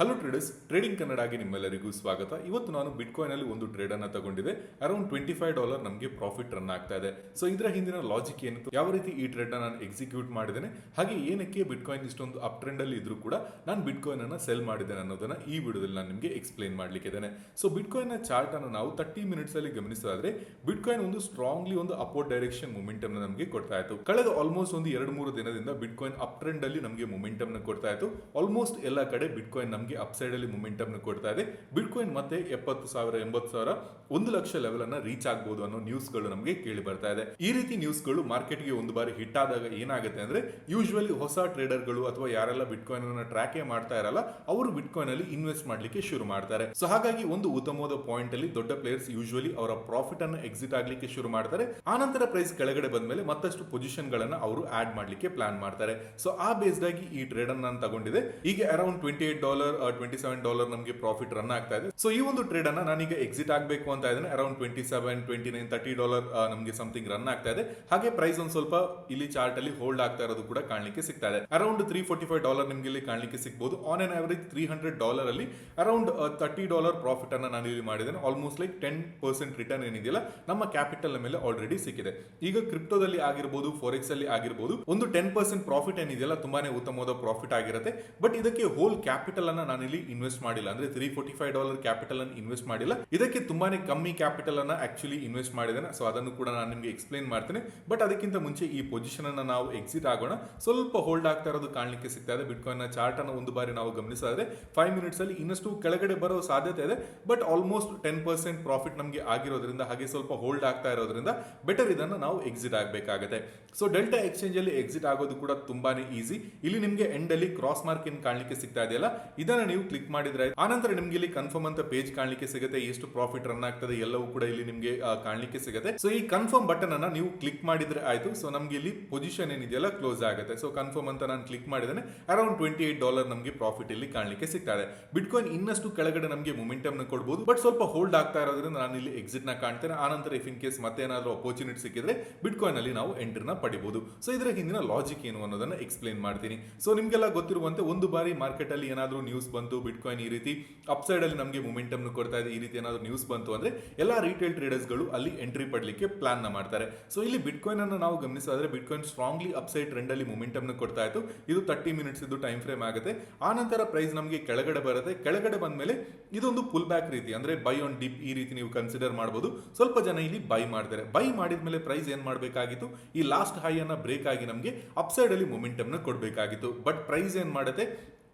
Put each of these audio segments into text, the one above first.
Hello traders trading ಕನ್ನಡಾಗಿ ನಿಮ್ಮೆಲ್ಲರಿಗೂ ಸ್ವಾಗತ. ಇವತ್ತು ನಾನು ಬಿಟ್ಕಾಯಿನ್ ಅಲ್ಲಿ ಒಂದು ಟ್ರೇಡ್ ಅನ್ನ ತಗೊಂಡಿದೆ ಅರೌಂಡ್ ಟ್ವೆಂಟಿ ಫೈವ್ ಡಾಲರ್ ನಮಗೆ ಪ್ರಾಫಿಟ್ ರನ್ ಆಗ್ತಾ ಇದೆ. ಸೊ ಇದರ ಹಿಂದಿನ ಲಾಜಿಕ್ ಏನು ಯಾವ ರೀತಿ ಈ ಟ್ರೇಡ್ ನಾನು ಎಕ್ಸಿಕ್ಯೂಟ್ ಮಾಡಿದ್ದೇನೆ? ಹಾಗೆ ಏನಕ್ಕೆ ಬಿಟ್ಕಾಯಿನ್ ಇಷ್ಟೊಂದು ಅಪ್ ಟ್ರೆಂಡ್ ಅಲ್ಲಿ ಇದ್ರೂ ಕೂಡ ನಾನು ಬಿಟ್ಕಾಯಿನ್ ಅನ್ನು ಸೆಲ್ ಮಾಡಿದ್ದೇನೆ ಅನ್ನೋದನ್ನ ಈ ವಿಡಿಯೋದಲ್ಲಿ ನಾನು ನಿಮಗೆ ಎಕ್ಸ್ಪ್ಲೈನ್ ಮಾಡ್ಲಿಕ್ಕೆ ಇದ್ದೇನೆ. ಸೊ ನ ಚಾರ್ಟ್ ಅನ್ನು ನಾವು ತರ್ಟಿ ಮಿನಿಟ್ಸ್ ಅಲ್ಲಿ ಗಮನಿಸೋದಾದ್ರೆ ಬಿಟ್ಕಾಯಿನ್ ಒಂದು ಸ್ಟ್ರಾಂಗ್ಲಿ ಒಂದು ಅಪೋರ್ಟ್ ಡೈರೆಕ್ಷನ್ ಮೊಮೆಂಟಮ್ ನಮಗೆ ಕೊಡ್ತಾ ಇತ್ತು. ಕಳೆದ ಆಲ್ಮೋಸ್ಟ್ ಒಂದು ಎರಡು ಮೂರು ದಿನದಿಂದ ಬಿಟ್ಕಾಯಿನ್ ಅಪ್ ಟ್ರೆಂಡ್ ಅಲ್ಲಿ ನಮಗೆ ಮೊಮೆಂಟಮ್ನ ಕೊಡ್ತಾ ಇತ್ತು. ಆಲ್ಮೋಸ್ಟ್ ಎಲ್ಲ ಕಡೆ ಬಿಟ್ಕಾಯಿನ್ ನಮಗೆ ಅಪ್ ಸೈಡ್ ಅಲ್ಲಿ ಮುಮೆಂಟಮ್ ಕೊಡ್ತಾ ಇದೆ. ಬಿಟ್ಕೋಯಿನ್ ಮತ್ತೆ ಎಪ್ಪತ್ತು ಸಾವಿರ, ಎಂಬತ್ತು ಸಾವಿರ, ಒಂದು ಲಕ್ಷ ಲೆವೆಲ್ ಅನ್ನ ರೀಚ್ ಆಗಬಹುದು ಅನ್ನೋ ನ್ಯೂಸ್ಗಳು ನಮಗೆ ಕೇಳಿ ಬರ್ತಾ ಇದೆ. ಈ ರೀತಿ ನ್ಯೂಸ್ಗಳು ಮಾರ್ಕೆಟ್ಗೆ ಒಂದು ಬಾರಿ ಹಿಟ್ ಆದಾಗ ಏನಾಗುತ್ತೆ ಅಂದ್ರೆ ಯೂಶುವಲಿ ಹೊಸ ಟ್ರೇಡರ್ಗಳು ಅಥವಾ ಯಾರೆಲ್ಲ ಬಿಟ್ಕಾಯಿನ್ ಅನ್ನ ಟ್ರ್ಯಾಕೇ ಮಾಡ್ತಾ ಇರಲ್ಲ, ಅವರು ಬಿಟ್ಕಾಯಿನ್ ಅಲ್ಲಿ ಇನ್ವೆಸ್ಟ್ ಮಾಡ್ಲಿಕ್ಕೆ ಶುರು ಮಾಡ್ತಾರೆ. ಸೊ ಹಾಗಾಗಿ ಒಂದು ಉತ್ತಮವಾದ ಪಾಯಿಂಟ್ ಅಲ್ಲಿ ದೊಡ್ಡ ಪ್ಲೇಯರ್ಸ್ ಯೂಶುವಲಿ ಅವರ ಪ್ರಾಫಿಟ್ ಅನ್ನು ಎಕ್ಸಿಟ್ ಆಗ್ಲಿಕ್ಕೆ ಶುರು ಮಾಡ್ತಾರೆ. ಆನಂತರ ಪ್ರೈಸ್ ಕೆಳಗಡೆ ಬಂದ್ಮೇಲೆ ಮತ್ತಷ್ಟು ಪೊಸಿಷನ್ ಗಳನ್ನ ಅವರು ಆಡ್ ಮಾಡ್ಲಿಕ್ಕೆ ಪ್ಲಾನ್ ಮಾಡ್ತಾರೆ. ಸೊ ಆ ಬೇಸ್ಡ್ ಆಗಿ ಈ ಟ್ರೇಡ್ ಅನ್ನು ನಾನು ತಗೊಂಡಿದೆ. ಈಗ around twenty eight dollar twenty seven dollar ನಮಗೆ ಪ್ರಾಫಿಟ್ ರನ್ ಆಗ್ತಾ ಇದೆ. ಸೊ ಈ ಒಂದು ಟ್ರೇಡ್ ಅನ್ನ ನಾನೀಗ ಎಕ್ಸಿಟ್ ಆಗಬೇಕು ಅಂತ ಇದ್ದೇನೆ. Around twenty seven twenty nine thirty dollar ನಮಗೆ ಸಮಥಿಂಗ್ ರನ್ ಆಗ್ತಾ ಇದೆ. ಹಾಗೆ ಪ್ರೈಸ್ ಒಂದು ಸ್ವಲ್ಪ ಇಲ್ಲಿ ಚಾರ್ಟ್ ಅಲ್ಲಿ ಹೋಲ್ಡ್ ಆಗ್ತಾ ಇರೋದು ಕೂಡ ಕಾಣಲಿಕ್ಕೆ ಸಿಗ್ತಾ ಇದೆ. Around three forty five dollar ನಿಮಗೆ ಇಲ್ಲಿ ಕಾಣಲಿಕ್ಕೆ ಸಿಗಬಹುದು on on average three hundred dollar ಅಲ್ಲಿ ಅರೌಂಡ್ ತರ್ಟಿ ಡಾಲರ್ ಪ್ರಾಫಿಟ್ ಅನ್ನ ನಾನು ಇಲ್ಲಿ ಮಾಡಿದ್ದೇನೆ. Almost like ten percent return ಏನಿದೆಯಲ್ಲ, ನಮ್ಮ ಕ್ಯಾಪಿಟಲ್ ಮೇಲೆ ಆಲ್ರೆಡಿ ಸಿಕ್ಕಿದೆ. ಈಗ ಕ್ರಿಪ್ಟೋದಲ್ಲಿ ಆಗಿರ್ಬೋದು ಫೋರೆಕ್ಸ್ ಅಲ್ಲಿ ಆಗಿರಬಹುದು ಒಂದು ಟೆನ್ ಪರ್ಸೆಂಟ್ ಪ್ರಾಫಿಟ್ ಏನಿದೆಯಲ್ಲ, ತುಂಬಾನೇ ಉತ್ತಮವಾದ ಪ್ರಾಫಿಟ್ ಆಗಿರುತ್ತೆ. ಬಟ್ ಇದಕ್ಕೆ ಹೋಲ್ ಕ್ಯಾಪಿಟಲ್ ಅನ್ನ ನಾನು ಇಲ್ಲಿ ಇನ್ವೆಸ್ಟ್ ಮಾಡಿಲ್ಲ. ಅಂದ್ರೆ three forty five dollar capital ಅನ್ನು ಇನ್ವೆಸ್ಟ್ ಮಾಡಿಲ್ಲ. ಇದಕ್ಕೆ ತುಂಬಾನೇ ಕಮ್ಮಿ ಕ್ಯಾಪಿಟಲ್ ಅನ್ನ ಆಕ್ಚುಲಿ ಇನ್ವೆಸ್ಟ್ ಮಾಡಿದ್ದೇನೆ. ಸೊ ಅದನ್ನು ಕೂಡ ನಾನು ನಿಮಗೆ ಎಕ್ಸ್ಪ್ಲೈನ್ ಮಾಡ್ತೇನೆ. ಬಟ್ ಅದಕ್ಕಿಂತ ಮುಂಚೆ ಈ ಪೊಸಿಷನ್ ಅನ್ನ ನಾವು ಎಕ್ಸಿಟ್ ಆಗೋಣ. ಸ್ವಲ್ಪ ಹೋಲ್ಡ್ ಆಗ್ತಾ ಇರೋದು ಕಾಣ್ಲಿಕ್ಕೆ ಸಿಗ್ತಾ ಇದೆ. ಬಿಟ್ಕಾಯಿನ್ನ ಚಾರ್ಟ್ ಅನ್ನು ಒಂದು ಬಾರಿ ನಾವು ಗಮನಿಸಿದ್ರೆ ಫೈವ್ ಮಿನಿಟ್ಸ್ ಅಲ್ಲಿ ಇನ್ನಷ್ಟು ಕೆಳಗಡೆ ಬರೋ ಸಾಧ್ಯತೆ ಇದೆ. But almost ten percent profit ನಮಗೆ ಆಗಿರೋದ್ರಿಂದ, ಹಾಗೆ ಸ್ವಲ್ಪ ಹೋಲ್ಡ್ ಆಗ್ತಾ ಇರೋದ್ರಿಂದ ಬೆಟರ್ ಇದನ್ನು ನಾವು ಎಕ್ಸಿಟ್ ಆಗಬೇಕಾಗುತ್ತೆ. ಸೊ ಡೆಲ್ಟಾ ಎಕ್ಸ್ಚೇಂಜ್ ಅಲ್ಲಿ ಎಕ್ಸಿಟ್ ಆಗೋದು ಕೂಡ ತುಂಬಾನೇ ಈಸಿ ಇಲ್ಲಿ ನಿಮಗೆ ಎಂಡ್ ಅಲ್ಲಿ ಕ್ರಾಸ್ ಮಾರ್ಕ್ ಏನ್ ಕಾಣ್ಲಿಕ್ಕೆ ಸಿಗ್ತಾ ಇದೆಯಲ್ಲ? ಇದನ್ನ ನೀವು ಕ್ಲಿಕ್ ಮಾಡಿದ್ರೆ. ಆನಂತರ ನಿಮ್ಗೆ ಇಲ್ಲಿ ಕನ್ಫರ್ಮ್ ಅಂತ ಪೇಜ್ ಕಾಣಲಿಕ್ಕೆ ಸಿಗುತ್ತೆ. ಎಷ್ಟು ಪ್ರಾಫಿಟ್ ರನ್ ಆಗ್ತದೆ, ಎಲ್ಲವೂ ಕೂಡ ಇಲ್ಲಿ ನಿಮಗೆ ಕಾಣಲಿಕ್ಕೆ ಕಾಣ್ಲಿಕ್ಕೆ ಸಿಗುತ್ತೆ. ಸೊ ಈ ಕನ್ಫರ್ಮ್ ಬಟನ್ ಅನ್ನ ನೀವು ಕ್ಲಿಕ್ ಮಾಡಿದ್ರೆ ಆಯ್ತು. ಸೊ ನಮ್ಗೆ ಇಲ್ಲಿ ಪೊಸಿಷನ್ ಏನಿದೆಯಲ್ಲ ಕ್ಲೋಸ್ ಆಗುತ್ತೆ. ಸೊ ಕನ್ಫರ್ಮ್ ಅಂತ ನಾನು ಕ್ಲಿಕ್ ಮಾಡಿದ್ರೆ ಅರೌಂಡ್ ಟ್ವೆಂಟಿ ಏಟ್ ಡಾಲರ್ ನಮಗೆ ಪ್ರಾಫಿಟ್ ಇಲ್ಲಿ ಕಾಣಲಿಕ್ಕೆ ಸಿಗ್ತಾ ಇದೆ. ಬಿಟ್ಕಾಯಿನ್ ಇನ್ನಷ್ಟು ಕೆಳಗಡೆ ನಮಗೆ ಮೊಮೆಂಟಮ್ನ ಕೊಡಬಹುದು ಬಟ್ ಸ್ವಲ್ಪ ಹೋಲ್ಡ್ ಆಗ್ತಾ ಇರೋದ್ರಿಂದ ನಾನು ಇಲ್ಲಿ ಎಕ್ಸಿಟ್ನ ಕಾಣ್ತೇನೆ. ಆನಂತರ ಇಫ್ ಇನ್ ಕೇಸ್ ಮತ್ತೆ ಏನಾದರೂ ಅಪರ್ಚುನಿಟಿ ಸಿಕ್ಕಿದ್ರೆ ಬಿಟ್ಕಾಯಿನ್ ಅಲ್ಲಿ ನಾವು ಎಂಟ್ರಿನ ಪಡಿಬಹುದು ಸೊ ಇದರ ಹಿಂದಿನ ಲಾಜಿಕ್ ಏನು ಅನ್ನೋದನ್ನ ಎಕ್ಸ್ಪ್ಲೈನ್ ಮಾಡ್ತೀನಿ. ಸೊ ನಿಮ್ಗೆಲ್ಲ ಗೊತ್ತಿರುವಂತೆ ಒಂದು ಬಾರಿ ಮಾರ್ಕೆಟ್ ಅಲ್ಲಿ ಏನಾದರೂ ನ್ಯೂಸ್ ಬಂತು ಬಿಟ್ಕಾಯಿನ್ ಈ ರೀತಿ ಅಪ್ಸೈಡಲ್ಲಿ ನಮಗೆ ಮೊಮೆಂಟಮ್ನ ಕೊಡ್ತಾ ಇದೆ, ಈ ರೀತಿ ಏನಾದರೂ ನ್ಯೂಸ್ ಬಂತು ಅಂದ್ರೆ, ಎಲ್ಲ ರೀಟೇಲ್ ಟ್ರೇಡರ್ಸ್ಗಳು ಅಲ್ಲಿ ಎಂಟ್ರಿ ಪಡಲಿಕ್ಕೆ ಪ್ಲಾನ್ನ ಮಾಡ್ತಾರೆ. ಸೊ ಇಲ್ಲಿ ಬಿಟ್ಕಾಯಿನ್ ಅನ್ನು ನಾವು ಗಮನಿಸಿದ್ರೆ ಬಿಟ್ಕಾಯಿನ್ ಸ್ಟ್ರಾಂಗ್ಲಿ ಅಪ್ಸೈಡ್ ಟ್ರೆಂಡ್ ಅಲ್ಲಿ ಮೊಮೆಂಟಮ್ ಕೊಡ್ತಾ ಇತ್ತು. ಇದು ತರ್ಟಿ ಮಿನಿಟ್ಸ್ ಇದು ಟೈಮ್ ಫ್ರೇಮ್ ಆಗುತ್ತೆ. ಆ ನಂತರ ಪ್ರೈಸ್ ನಮಗೆ ಕೆಳಗಡೆ ಬರುತ್ತೆ. ಕೆಳಗಡೆ ಬಂದ್ಮೇಲೆ ಇದೊಂದು ಪುಲ್ ಬ್ಯಾಕ್ ರೀತಿ, ಅಂದ್ರೆ ಬೈ ಆನ್ ಡಿಪ್ ಈ ರೀತಿ ನೀವು ಕನ್ಸಿಡರ್ ಮಾಡಬಹುದು ಸ್ವಲ್ಪ ಜನ ಇಲ್ಲಿ ಬೈ ಮಾಡ್ತಾರೆ. ಬೈ ಮಾಡಿದ ಮೇಲೆ ಪ್ರೈಸ್ ಏನ್ ಮಾಡಬೇಕಾಗಿತ್ತು? ಈ ಲಾಸ್ಟ್ ಹೈ ಅನ್ನ ಬ್ರೇಕ್ ಆಗಿ ನಮಗೆ ಅಪ್ಸೈಡ್ ಅಲ್ಲಿ ಮೊಮೆಂಟಮ್ನ ಕೊಡಬೇಕಾಗಿತ್ತು. ಬಟ್ ಪ್ರೈಸ್ ಏನ್ ಮಾಡುತ್ತೆ?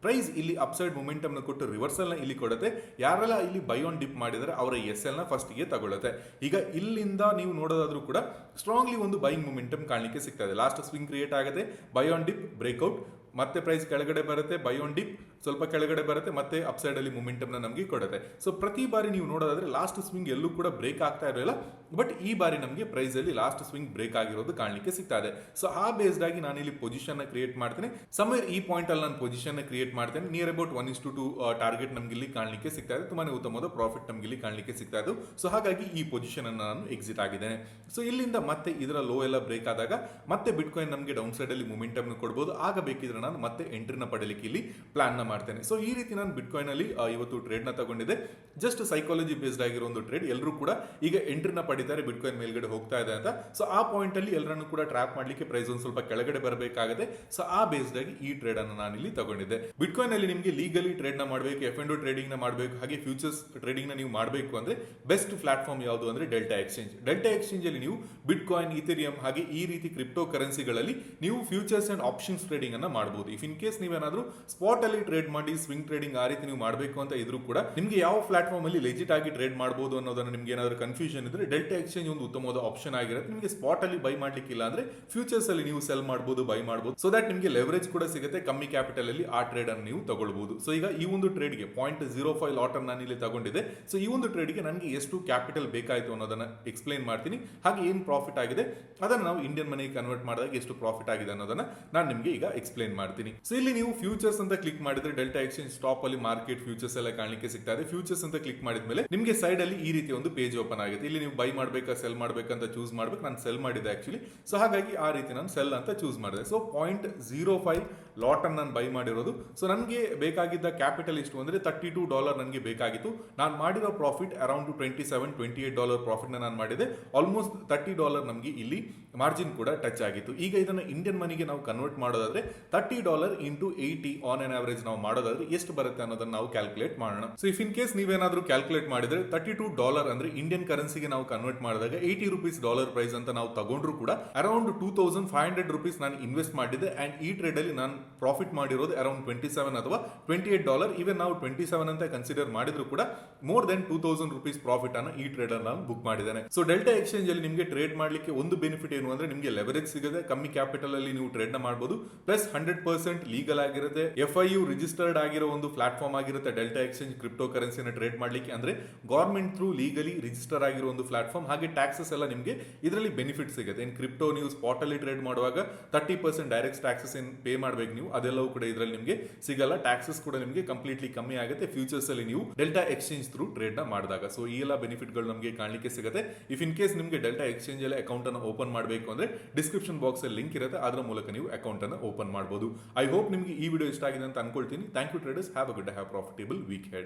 ಪ್ರೈಸ್ ಇಲ್ಲಿ ಅಪ್ಸೈಡ್ ಮೊಮೆಂಟಮ್ನ ಕೊಟ್ಟು ರಿವರ್ಸಲ್ನ ಇಲ್ಲಿ ಕೊಡುತ್ತೆ. ಯಾರೆಲ್ಲ ಇಲ್ಲಿ ಬೈ ಆನ್ ಡಿಪ್ ಮಾಡಿದರೆ, ಅವರ ಎಸ್ ಎಲ್ನ ನ ಫಸ್ಟ್ಗೆ ತಗೊಳುತ್ತೆ. ಈಗ ಇಲ್ಲಿಂದ ನೀವು ನೋಡೋದಾದರೂ ಕೂಡ ಸ್ಟ್ರಾಂಗ್ಲಿ ಒಂದು ಬೈಯಿಂಗ್ ಮೊಮೆಂಟಮ್ ಕಾಣಲಿಕ್ಕೆ ಸಿಗ್ತದೆ ಲಾಸ್ಟ್ ಸ್ವಿಂಗ್ ಕ್ರಿಯೇಟ್ ಆಗುತ್ತೆ. Buy on dip, breakout. ಮತ್ತೆ ಪ್ರೈಸ್ ಕೆಳಗಡೆ ಬರುತ್ತೆ. ಬೈ ಆನ್ ಡಿಪ್ ಸ್ವಲ್ಪ ಕೆಳಗಡೆ ಬರುತ್ತೆ, ಮತ್ತೆ ಅಪ್ಸೈಡ್ ಅಲ್ಲಿ ಮೊಮೆಂಟಮ್ನ ನಮಗೆ ಕೊಡುತ್ತೆ. ಸೊ ಪ್ರತಿ ಬಾರಿ ನೀವು ನೋಡೋದಾದ್ರೆ ಲಾಸ್ಟ್ ಸ್ವಿಂಗ್ ಎಲ್ಲೂ ಕೂಡ ಬ್ರೇಕ್ ಆಗ್ತಾ ಇರಲಿಲ್ಲ ಬಟ್ ಈ ಬಾರಿ ನಮಗೆ ಪ್ರೈಸ್ ಅಲ್ಲಿ ಲಾಸ್ಟ್ ಸ್ವಿಂಗ್ ಬ್ರೇಕ್ ಆಗಿರೋದು ಕಾಣಲಿಕ್ಕೆ ಸಿಗ್ತಾ ಇದೆ. ಸೊ ಆ ಬೇಸ್ಡ್ ಆಗಿ ನಾನು ಇಲ್ಲಿ ಪೊಸಿಷನ್ ಕ್ರಿಯೇಟ್ ಮಾಡ್ತೇನೆ. ಸಮಯ ಈ ಪಾಯಿಂಟ್ ಅಲ್ಲಿ ನಾನು ಪೊಸಿಷನ್ ಕ್ರಿಯೇಟ್ ಮಾಡ್ತೇನೆ. Near about one is to two target ನಮಗೆ ಇಲ್ಲಿ ಕಾಣಲಿಕ್ಕೆ ಸಿಗ್ತಾ ಇದೆ. ತುಂಬಾನೇ ಉತ್ತಮವಾದ ಪ್ರಾಫಿಟ್ ನಮಗೆ ಇಲ್ಲಿ ಕಾಣಲಿಕ್ಕೆ ಸಿಗ್ತಾ ಇದೆ ಸೊ ಹಾಗಾಗಿ ಈ ಪೊಸಿಷನ್ ಅನ್ನು ನಾನು ಎಕ್ಸಿಟ್ ಆಗಿದ್ದೇನೆ. ಸೊ ಇಲ್ಲಿಂದ ಮತ್ತೆ ಇದರ ಲೋ ಎಲ್ಲ ಬ್ರೇಕ್ ಆದಾಗ ಮತ್ತೆ ಬಿಟ್ಕಾಯಿನ್ ನಮಗೆ ಡೌನ್ ಸೈಡ್ ಅಲ್ಲಿ ಮೊಮೆಂಟಮ್ ಕೊಡಬಹುದು ಆಗ ಬೇಕಿದ್ರೆ ನಾನು ಮತ್ತೆ ಎಂಟ್ರಿನ ಪಡೆಯಲಿಕ್ಕೆ ಇಲ್ಲಿ ಪ್ಲಾನ್ನ ಮಾಡ್ತೇನೆ. ಸೊ ಈ ರೀತಿ ನಾನು ಬಿಟ್ಕಾಯಿನ್ ಅಲ್ಲಿ ಇವತ್ತು ಟ್ರೇಡ್ನ ತಗೊಂಡಿದ್ದೆ. ಜಸ್ಟ್ ಸೈಕಾಲಜಿ ಬೇಸ್ಡ್ ಆಗಿರೋ ಒಂದು ಟ್ರೇಡ್ ಎಲ್ಲರೂ ಕೂಡ ಈಗ ಎಂಟ್ರಿನ ಪಡಿತಾರೆ ಬಿಟ್ಕಾಯಿನ್ ಮೇಲ್ಗಡೆ ಹೋಗ್ತಾ ಇದೆ ಅಂತ. ಸೊ ಆ ಪಾಯಿಂಟ್ ಅಲ್ಲಿ ಎಲ್ಲರನ್ನು ಕೂಡ ಟ್ರ್ಯಾಪ್ ಮಾಡ್ಲಿಕ್ಕೆ ಪ್ರೈಸ್ ಒಂದು ಸ್ವಲ್ಪ ಕೆಳಗಡೆ ಬರಬೇಕಾಗುತ್ತೆ ಸೊ ಆ ಬೇಸ್ಡ್ ಆಗಿ ಈ ಟ್ರೇಡ್ ಅನ್ನು ನಾನು ಇಲ್ಲಿ ತಗೊಂಡಿದ್ದೆ. ಬಿಟ್ಕಾಯಿನ್ ಅಲ್ಲಿ ನಿಮಗೆ ಲೀಗಲಿ ಟ್ರೇಡ್ನ ಮಾಡಬೇಕು ಎಫ್ ಎಂಡ್ ಟ್ರೇಡಿಂಗ್ನ ಮಾಡಬೇಕು, ಹಾಗೆ ಫ್ಯೂಚರ್ಸ್ ಟ್ರೇಡಿಂಗ್ನ ನೀವು ಮಾಡಬೇಕು ಅಂದ್ರೆ ಬೆಸ್ಟ್ ಪ್ಲಾಟ್ಫಾರ್ಮ್ ಯಾವುದು ಅಂದ್ರೆ ಡೆಲ್ಟಾ ಎಕ್ಸ್ಚೇಂಜ್ ಡೆಲ್ಟಾ ಎಕ್ಸ್ಚೇಂಜ್ ಅಲ್ಲಿ ನೀವು ಬಿಟ್ಕಾಯಿನ್ ಇಥೆರಿಯಂ ಹಾಗೆ ಈ ರೀತಿ ಕ್ರಿಪ್ಟೋ ಕರೆನ್ಸಿಗಳಲ್ಲಿ ನೀವು ಫ್ಯೂಚರ್ಸ್ ಅಂಡ್ ಆಪ್ಷನ್ಸ್ ಟ್ರೇಡಿಂಗ್ ಅನ್ನ ಮಾಡಬಹುದು ಇಫ್ ಇನ್ ಕೇಸ್ ನೀವೇನಾದ್ರೂ ಸ್ಪಾಟ್ ಅಲ್ಲಿ ಟ್ರೇಡ್ ಮಾಡಿ ಸ್ವಿಂಗ್ ಟ್ರೇಡಿಂಗ್ ಆ ರೀತಿ ನೀವು ಮಾಡಬೇಕು ಅಂತ ಇದ್ರೂ ಕೂಡ ನಿಮಗೆ ಯಾವ ಪ್ಲಾಟ್ಫಾರ್ಮ್ ಅಲ್ಲಿ ಲೆಜಿಟ್ ಆಗಿ ಟ್ರೇಡ್ ಮಾಡಬಹುದು ಅನ್ನೋದನ್ನ ನಿಮ್ಗೆ ಏನಾದ್ರು ಕನ್ಫ್ಯೂಷನ್ ಇದ್ರೆ ಡೆಲ್ಟಾ ಎಕ್ಸ್ಚೇಂಜ್ ಒಂದು ಉತ್ತಮವಾದ ಆಪ್ಷನ್ ಆಗಿರುತ್ತೆ. ನಿಮಗೆ ಸ್ಪಾಟ್ ಅಲ್ಲಿ ಬೈ ಮಾಡ್ಲಿಕ್ಕಿಲ್ಲ ಅಂದ್ರೆ ಫ್ಯೂಚರ್ಸ್ ಅಲ್ಲಿ ನೀವು ಸೆಲ್ ಮಾಡಬಹುದು ಬೈ ಮಾಡಬಹುದು ಸೊ ದಟ್ ನಿಮಗೆ ಲೆವರೇಜ್ ಕೂಡ ಸಿಗುತ್ತೆ. ಕಮ್ಮಿ ಕ್ಯಾಪಿಟಲ್ ಅಲ್ಲಿ ಆ ಟ್ರೇಡ್ ಅನ್ನು ನೀವು ತಗೊಳ್ಬಹುದು ಸೊ ಈಗ ಈ ಒಂದು ಟ್ರೇಡ್ಗೆ ಪಾಯಿಂಟ್ ಜೀರೋ ಫೈವ್ ಲಾಟರ್ ನಾನು ಇಲ್ಲಿ ತಗೊಂಡಿದೆ ಸೊ ಈ ಒಂದು ಟ್ರೇಡ್ಗೆ ನನಗೆ ಎಷ್ಟು ಕ್ಯಾಪಿಟಲ್ ಬೇಕಾಯಿತು ಅನ್ನೋದನ್ನ ಎಕ್ಸ್ಪ್ಲೈನ್ ಮಾಡ್ತೀನಿ. ಹಾಗೆ ಏನು ಪ್ರಾಫಿಟ್ ಆಗಿದೆ? ಅದನ್ನು ನಾವು ಇಂಡಿಯನ್ ಮನಿಗೆ ಕನ್ವರ್ಟ್ ಮಾಡಿದಾಗ ಎಷ್ಟು ಪ್ರಾಫಿಟ್ ಆಗಿದೆ ಅನ್ನೋದನ್ನ ನಾನು ನಿಮಗೆ ಈಗ ಎಕ್ಸ್ಪ್ಲೈನ್ ಮಾಡ್ತೀನಿ. ಸೊ ಇಲ್ಲಿ ನೀವು ಫ್ಯೂಚರ್ಸ್ ಅಂತ ಕ್ಲಿಕ್ ಮಾಡಿದ್ರೆ ಡೆಲ್ಟಾ ಎಕ್ಸ್ಚೇಂಜ್ ಸ್ಟಾಪ್ ಅಲ್ಲಿ ಮಾರ್ಕೆಟ್ ಫ್ಯೂಚರ್ಸ್ ಎಲ್ಲ ಕಾಣಲಿಕ್ಕೆ ಸಿಗ್ತಾ ಇದೆ. ಫ್ಯೂಚರ್ಸ್ ಅಂತ ಕ್ಲಿಕ್ ಮಾಡಿದ್ಮೇಲೆ ನಿಮಗೆ ಸೈಡ್ ಅಲ್ಲಿ ಈ ರೀತಿ ಒಂದು ಪೇಜ್ ಓಪನ್ ಆಗುತ್ತೆ. ಇಲ್ಲಿ ನೀವು ಬೈ ಮಾಡ್ಬೇಕಾ ಸೆಲ್ ಮಾಡಬೇಕಂತ ಚೂಸ್ ಮಾಡ್ಬೇಕು. ನಾನು ಸೆಲ್ ಮಾಡಿದೆ ಆಕ್ಚುಲಿ ಸೊ ಹಾಗಾಗಿ ಆ ರೀತಿ ನಾನು ಸೆಲ್ ಅಂತ ಚೂಸ್ ಮಾಡಿದೆ. So point zero five lot ಅನ್ನು ನಾನು ಬೈ ಮಾಡಿರೋದು. ಸೊ ನನಗೆ ಬೇಕಾಗಿದ್ದ ಕ್ಯಾಪಿಟಲ್ ಇಷ್ಟು ಅಂದರೆ ತರ್ಟಿ ಟೂ ಡಾಲರ್ ನನಗೆ ಬೇಕಾಗಿತ್ತು. ನಾನು ಮಾಡಿರೋ profit around twenty seven twenty eight dollar profit ನಾನು ಮಾಡಿದೆ. ಆಲ್ಮೋಸ್ಟ್ ತರ್ಟಿ ಡಾಲರ್ ನಮಗೆ ಇಲ್ಲಿ ಮಾರ್ಜಿನ್ ಕೂಡ ಟಚ್ ಆಗಿತ್ತು. ಈಗ ಇದನ್ನ ಇಂಡಿಯನ್ ಮನಿಗೆ ನಾವು ಕನ್ವರ್ಟ್ ಮಾಡೋದಾದ್ರೆ thirty dollar into eighty on on average ನಾವು ಮಾಡೋದಾದ್ರೆ ಎಷ್ಟು ಬರುತ್ತೆ ಅನ್ನೋದನ್ನ ನಾವು ಕ್ಯಾಲ್ಕುಲೇಟ್ ಮಾಡೋಣ. ಸೊ ಇಫ್ ಇನ್ ಕೇಸ್ ನೀವೇನಾದ್ರೂ ಕ್ಯಾಲ್ಕುಲೇಟ್ ಮಾಡಿದ್ರೆ ತರ್ಟಿ ಟೂ ಡಾಲರ್ ಅಂದ್ರೆ ಇಂಡಿಯನ್ ಕರೆನ್ಸಿಗೆ ನಾವು ಕನ್ವರ್ಟ್ ಮಾಡಿದಾಗ ಏಯ್ಟಿ ರುಪೀಸ್ ಡಾಲರ್ ಪ್ರೈಸ್ ಅಂತ ನಾವು ತಗೊಂಡ್ರು ಕೂಡ around two thousand five hundred rupees ನಾನು ಇನ್ವೆಸ್ಟ್ ಮಾಡಿದ್ದೆ ಅಂಡ್ ಈ ಟ್ರೇಡ್ ಅಲ್ಲಿ ನಾನು ಪ್ರಾಫಿಟ್ ಮಾಡಿರೋದು ಅರೌಂಡ್ ಟ್ವೆಂಟಿ ಸೆವೆನ್ ಅಥವಾ ಟ್ವೆಂಟಿ ಏಟ್ ಡಾಲರ್ ಇವನ್ ನಾವು ಟ್ವೆಂಟಿ ಸೆವೆನ್ ಅಂತ ಕನ್ಸಿಡರ್ ಮಾಡಿದ್ರು ಕೂಡ more than two thousand rupees profit ಅನ್ನ ಈ ಟ್ರೇಡ್ ನಾನು ಬುಕ್ ಮಾಡಿದ್ದೇನೆ. ಸೊ ಡೆಲ್ಟಾ ಎಕ್ಸ್ಚೇಂಜ್ ಅಲ್ಲಿ ನಿಮಗೆ ಟ್ರೇಡ್ ಮಾಡ್ಲಿಕ್ಕೆ ಒಂದು ಬೆನಿಫಿಟ್ ಏನು ಅಂದ್ರೆ ನಿಮಗೆ ಲೆವರೇಜ್ ಸಿಗುತ್ತೆ. ಕಮ್ಮಿ ಕ್ಯಾಪಿಟಲ್ ಅಲ್ಲಿ ನೀವು ಟ್ರೇಡ್ನ ಮಾಡಬಹುದು ಪ್ಲಸ್ ಹಂಡ್ರೆಡ್ ಪರ್ಸೆಂಟ್ ಲೀಗಲ್ ಆಗಿರುತ್ತೆ. ಎಫ್ ಐ ಯು ರಿಜಿಸ್ಟರ್ಡ್ ಆಗಿರೋ ಒಂದು ಪ್ಲಾಟ್ಫಾರ್ಮ್ ಆಗಿರುತ್ತೆ ಡೆಲ್ಟಾ ಎಕ್ಸ್ಚೇಂಜ್ ಕ್ರಿಪ್ಟೋ ಕರೆನ್ಸಿನ ಟ್ರೇಡ್ ಮಾಡ್ಲಿಕ್ಕೆ. ಅಂದ್ರೆ ಗೌರ್ಮೆಂಟ್ ಥ್ರೂ ಲೀಗಲಿ ರಿಜಿಸ್ಟರ್ ಆಗಿರೋ ಒಂದು ಪ್ಲಾಟ್ಫಾರ್ಮ್ ಹಾಗೆ ಟ್ಯಾಕ್ಸಸ್ ಎಲ್ಲ ನಿಮಗೆ ಇದರಲ್ಲಿ ಬೆನಿಫಿಟ್ ಸಿಗುತ್ತೆ. ಏನು ಕ್ರಿಪ್ಟೋ ನೀವು ಸ್ಪಾಟಲ್ಲಿ ಟ್ರೇಡ್ ಮಾಡುವಾಗ thirty percent direct taxes in pay ಮಾಡಬೇಕು ನೀವು, ಅದೆಲ್ಲವೂ ಕೂಡ ಇದರಲ್ಲಿ ನಿಮಗೆ ಸಿಗಲ್ಲ. ಟ್ಯಾಕ್ಸಸ್ ಕೂಡ ನಿಮಗೆ ಕಂಪ್ಲೀಟ್ಲಿ ಕಮ್ಮಿ ಆಗುತ್ತೆ. ಫ್ಯೂಚರ್ಸ್ ಅಲ್ಲಿ ನೀವು ಡೆಲ್ಟಾ ಎಕ್ಸ್ಚೇಂಜ್ ಥ್ರೂ ಟ್ರೇಡ್ನ ಮಾಡಿದಾಗ. ಸೊ ಈ ಎಲ್ಲ ಬೆನಿಫಿಟ್ಗಳು ನಮಗೆ ಕಾಣಲಿಕ್ಕೆ ಸಿಗುತ್ತೆ. ಇಫ್ ಇನ್ ಕೇಸ್ ನಿಮಗೆ ಡೆಲ್ಟಾ ಎಕ್ಸ್ಚೇಂಜ್ ಅಲ್ಲಿ ಅಕೌಂಟ್ ಅನ್ನು ಓಪನ್ ಮಾಡಬೇಕು ಅಂದ್ರೆ ಡಿಸ್ಕ್ರಿಪ್ಷನ್ ಬಾಕ್ಸ್ ಅಲ್ಲಿ ಲಿಂಕ್ ಇರುತ್ತೆ. ಅದರ ಮೂಲಕ ನೀವು ಅಕೌಂಟ್ ಅನ್ನು ಓಪನ್ ಮಾಡಬಹುದು ಐ ಹೋಪ್ ನಿಮಗೆ ಈ ವಿಡಿಯೋ ಇಷ್ಟ ಆಗಿದೆ ಅಂತ ಅನ್ಕೊಳ್ತೀನಿ. thank you traders have a good have profitable week ahead